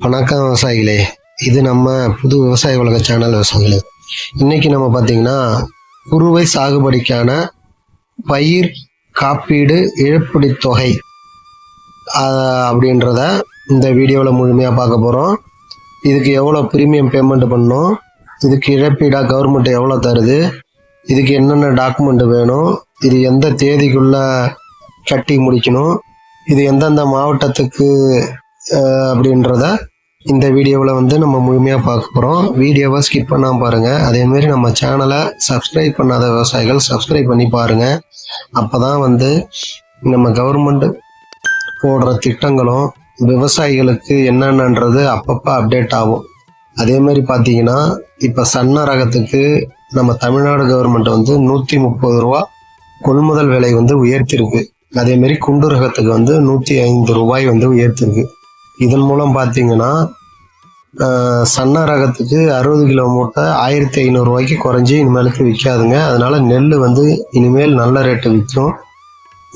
வணக்கம் விவசாயிகளே. இது நம்ம புது விவசாய உலக சேனல் விவசாயிகளே. இன்னைக்கு நம்ம பார்த்தீங்கன்னா குறுவை சாகுபடிக்கான பயிர் காப்பீடு இழப்பீடு தொகை அப்படின்றத இந்த வீடியோவில் முழுமையாக பார்க்க போகிறோம் இதுக்கு எவ்வளோ ப்ரீமியம் பேமெண்ட் பண்ணணும் இதுக்கு இழப்பீடாக கவர்மெண்ட் எவ்வளோ தருது இதுக்கு என்னென்ன டாக்குமெண்ட் வேணும் இது எந்த தேதிக்குள்ளே கட்டி முடிக்கணும் இது எந்தெந்த மாவட்டத்துக்கு அப்படின்றத இந்த வீடியோவில் வந்து நம்ம முழுமையாக பார்க்க போகிறோம் வீடியோவை ஸ்கிப் பண்ணாமல் பாருங்கள் அதேமாரி நம்ம சேனலை சப்ஸ்கிரைப் பண்ணாத விவசாயிகள் சப்ஸ்கிரைப் பண்ணி பாருங்கள் அப்போ தான் வந்து நம்ம கவர்மெண்ட் போடுற திட்டங்களும் விவசாயிகளுக்கு என்னென்னன்றது அப்பப்போ அப்டேட் ஆகும். அதே மாதிரி பார்த்தீங்கன்னா இப்போ சன்ன ரகத்துக்கு நம்ம தமிழ்நாடு கவர்மெண்ட் வந்து நூற்றி முப்பது ரூபா கொள்முதல் விலை வந்து உயர்த்திருக்கு. அதேமாரி குண்டு ரகத்துக்கு வந்து நூற்றி ஐந்து ரூபாய் வந்து உயர்த்திருக்கு. இதன் மூலம் பார்த்தீங்கன்னா சன்ன ரகத்துக்கு அறுபது கிலோ மூட்டை ஆயிரத்தி ஐநூறுரூவாய்க்கு குறைஞ்சி இனிமேலுக்கு விற்காதுங்க. அதனால நெல் வந்து இனிமேல் நல்ல ரேட்டு விற்கும்.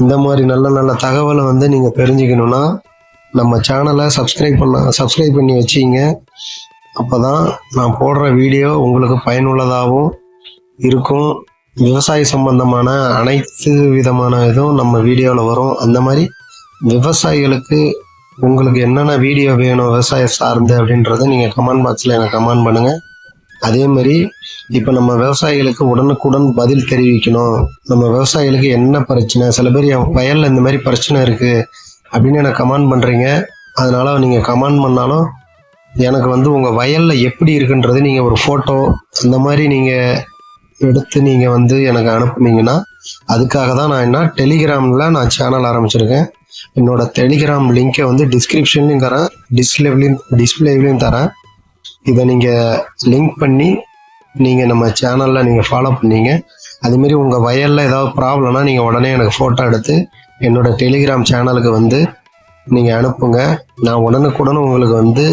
இந்த மாதிரி நல்ல நல்ல தகவலை வந்து நீங்கள் தெரிஞ்சுக்கணுன்னா நம்ம சேனலை சப்ஸ்கிரைப் பண்ண சப்ஸ்கிரைப் பண்ணி வச்சிங்க. அப்போ தான் நான் போடுற வீடியோ உங்களுக்கு பயனுள்ளதாகவும் இருக்கும். விவசாய சம்பந்தமான அனைத்து விதமான இதுவும் நம்ம வீடியோவில் வரும். அந்த மாதிரி விவசாயிகளுக்கு உங்களுக்கு என்னென்ன வீடியோ வேணும் விவசாயம் சார்ந்து அப்படின்றத நீங்கள் கமெண்ட் பாக்ஸில் எனக்கு கமெண்ட் பண்ணுங்கள் அதே மாதிரி இப்போ நம்ம விவசாயிகளுக்கு உடனுக்குடன் பதில் தெரிவிக்கணும். நம்ம விவசாயிகளுக்கு என்ன பிரச்சனை சில பேர் என் வயலில் இந்த மாதிரி பிரச்சனை இருக்குது அப்படின்னு எனக்கு கமெண்ட் பண்ணுறீங்க அதனால் நீங்கள் கமெண்ட் பண்ணாலும் எனக்கு வந்து உங்கள் வயலில் எப்படி இருக்குன்றது நீங்கள் ஒரு ஃபோட்டோ அந்த மாதிரி நீங்கள் எடுத்து நீங்கள் வந்து எனக்கு அனுப்புனீங்கன்னா அதுக்காக தான் நான் என்ன டெலிகிராமில் நான் சேனல் ஆரம்பிச்சிருக்கேன். என்னோட டெலிகிராம் லிங்கை வந்து டிஸ்கிரிப்ஷன்லையும் தரேன். டிஸ்பிளேவ்லையும் டிஸ்பிளேவ்லையும் தரேன். இதை நீங்கள் லிங்க் பண்ணி நீங்கள் நம்ம சேனலில் நீங்கள் ஃபாலோ பண்ணீங்க. அதுமாரி உங்கள் வயலில் ஏதாவது ப்ராப்ளம்னா நீங்கள் உடனே எனக்கு ஃபோட்டோ எடுத்து என்னோட டெலிகிராம் சேனலுக்கு வந்து நீங்கள் அனுப்புங்க. நான் உடனுக்குடன் உங்களுக்கு வந்து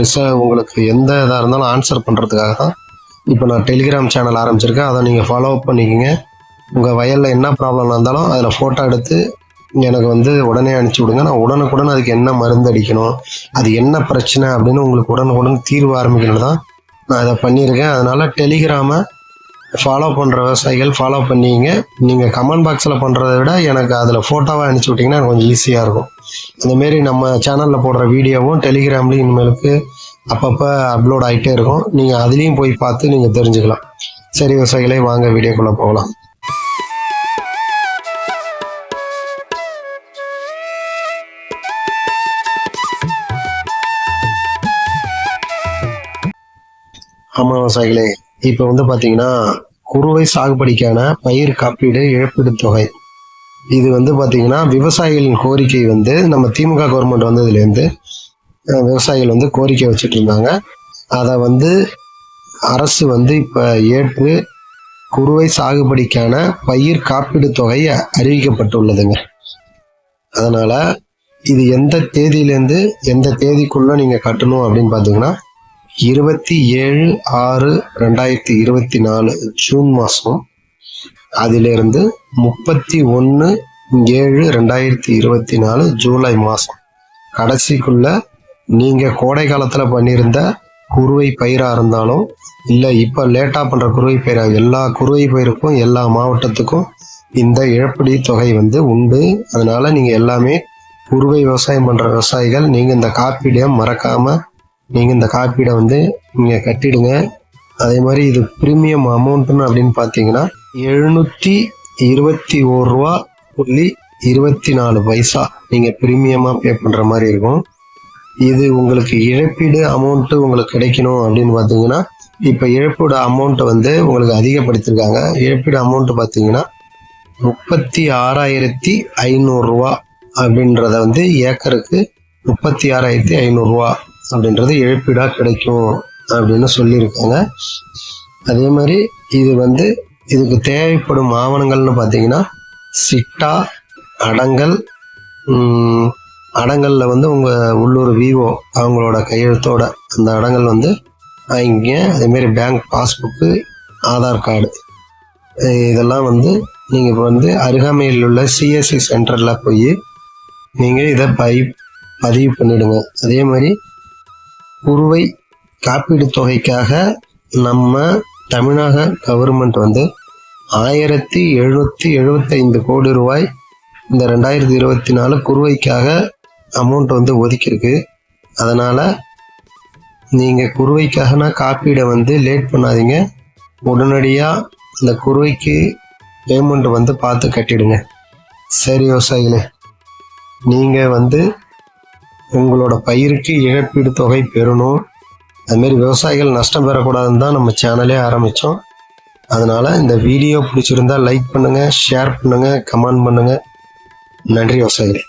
ரிச உங்களுக்கு எந்த இதாக இருந்தாலும் ஆன்சர் பண்ணுறதுக்காக தான் இப்போ நான் டெலிகிராம் சேனல் ஆரம்பிச்சிருக்கேன். அதை நீங்கள் ஃபாலோ பண்ணிக்கோங்க. உங்கள் வயலில் என்ன ப்ராப்ளம் இருந்தாலும் அதில் ஃபோட்டோ எடுத்து எனக்கு வந்து உடனே அனுப்பிச்சி விடுங்க. நான் உடனுக்குடன் அதுக்கு என்ன மருந்து அடிக்கணும் அது என்ன பிரச்சனை அப்படின்னு உங்களுக்கு உடனுக்குடன் தீர்வு ஆரம்பிக்கணும் தான் நான் இதை பண்ணியிருக்கேன். அதனால் டெலிகிராமை ஃபாலோ பண்ணுற விவசாயிகள் ஃபாலோ பண்ணிங்க. நீங்கள் கமெண்ட் பாக்ஸில் பண்ணுறதை விட எனக்கு அதில் ஃபோட்டோவாக அனுப்பிச்சி விட்டிங்கன்னா எனக்கு கொஞ்சம் ஈஸியாக இருக்கும். இந்தமாரி நம்ம சேனலில் போடுற வீடியோவும் டெலிகிராம்லேயும் இனிமேலுக்கு அப்பப்போ அப்லோட் ஆகிட்டே இருக்கும். நீங்கள் அதுலேயும் போய் பார்த்து நீங்கள் தெரிஞ்சுக்கலாம். சரி விவசாயிகளே வாங்க வீடியோக்குள்ளே போகலாம். ஆமாம் விவசாயிகளே இப்போ வந்து பார்த்தீங்கன்னா குறுவை சாகுபடிக்கான பயிர் காப்பீடு இழப்பீடு தொகை. இது வந்து பார்த்தீங்கன்னா விவசாயிகளின் கோரிக்கை வந்து நம்ம திமுக கவர்மெண்ட் வந்ததுலேருந்து விவசாயிகள் வந்து கோரிக்கை வச்சுட்டு இருந்தாங்க அதை வந்து அரசு வந்து இப்போ ஏற்று குறுவை சாகுபடிக்கான பயிர் காப்பீடு தொகை அறிவிக்கப்பட்டுள்ளதுங்க. அதனால இது எந்த தேதியிலேருந்து எந்த தேதிக்குள்ள நீங்க கட்டணும் அப்படின்னு பார்த்தீங்கன்னா இருபத்தி ஏழு ஆறு ரெண்டாயிரத்தி இருபத்தி நாலு ஜூன் மாதம் அதிலிருந்து முப்பத்தி ஒன்று ஏழு ரெண்டாயிரத்தி இருபத்தி நாலு ஜூலை மாதம் கடைசிக்குள்ள நீங்கள் கோடை காலத்தில் பண்ணியிருந்த குறுவை பயிராக இருந்தாலும் இல்லை இப்போ லேட்டாக பண்ணுற குருவை பயிராக எல்லா குறுவை பயிருக்கும் எல்லா மாவட்டத்துக்கும் இந்த இழப்பீடு தொகை வந்து உண்டு. அதனால் நீங்கள் எல்லாமே குறுவை விவசாயம் பண்ணுற விவசாயிகள் நீங்கள் இந்த காப்பீடை மறக்காமல் நீங்கள் இந்த காப்பீடை வந்து நீங்கள் கட்டிடுங்க. அதே மாதிரி இது ப்ரீமியம் அமௌண்ட்டுன்னு அப்படின்னு பார்த்தீங்கன்னா எழுநூற்றி இருபத்தி ஒரு ரூபா புள்ளி இருபத்தி நாலு பைசா நீங்கள் ப்ரீமியமாக பே பண்ணுற மாதிரி இருக்கும். இது உங்களுக்கு இழப்பீடு அமௌண்ட்டு உங்களுக்கு கிடைக்கணும் அப்படின்னு பார்த்தீங்கன்னா இப்போ இழப்பீடு அமௌண்ட்டை வந்து உங்களுக்கு அதிகப்படுத்தியிருக்காங்க இழப்பீடு அமௌண்ட்டு பார்த்தீங்கன்னா முப்பத்தி ஆறாயிரத்தி ஐநூறுரூவா அப்படின்றத வந்து ஏக்கருக்கு முப்பத்தி ஆறாயிரத்தி ஐநூறுரூவா அப்படின்றது இழப்பீடாக கிடைக்கும் அப்படின்னு சொல்லியிருக்காங்க. அதே மாதிரி இது வந்து இதுக்கு தேவைப்படும் ஆவணங்கள்னு பார்த்தீங்கன்னா சிட்டா அடங்கல் அடங்கலில் வந்து உங்கள் உள்ளூர் விவோ அவங்களோட கையெழுத்தோட அந்த அடங்கல் வந்து வாங்கிங்க அதேமாரி பேங்க் பாஸ்புக்கு ஆதார் கார்டு இதெல்லாம் வந்து நீங்கள் இப்போ வந்து அருகாமையில் உள்ள சிஎஸ்சி சென்டரில் போய் நீங்கள் இதை பை பதிவு பண்ணிவிடுங்க அதே மாதிரி குறுவை காப்பீடு தொகைக்காக நம்ம தமிழக கவர்மெண்ட் வந்து ஆயிரத்தி எழுநூற்றி எழுபத்தைந்து கோடி ரூபாய் இந்த ரெண்டாயிரத்தி இருபத்தி நாலு குறுவைக்காக அமௌண்ட் வந்து ஒதுக்கியிருக்கு. அதனால் நீங்கள் குறுவைக்காகனா காப்பீடை வந்து லேட் பண்ணாதீங்க. உடனடியாக இந்த குறுவைக்கு பேமெண்ட் வந்து பார்த்து கட்டிடுங்க. சரி விவசாயிகளே. நீங்கள் வந்து உங்களோட பயிருக்கு இழப்பீடு தொகை பெறணும். அதுமாரி விவசாயிகள் நஷ்டம் பெறக்கூடாதுன்னு தான் நம்ம சேனலே ஆரம்பித்தோம் அதனால் இந்த வீடியோ பிடிச்சிருந்தா லைக் பண்ணுங்கள் ஷேர் பண்ணுங்கள் கமெண்ட் பண்ணுங்கள் நன்றி விவசாயிகளே.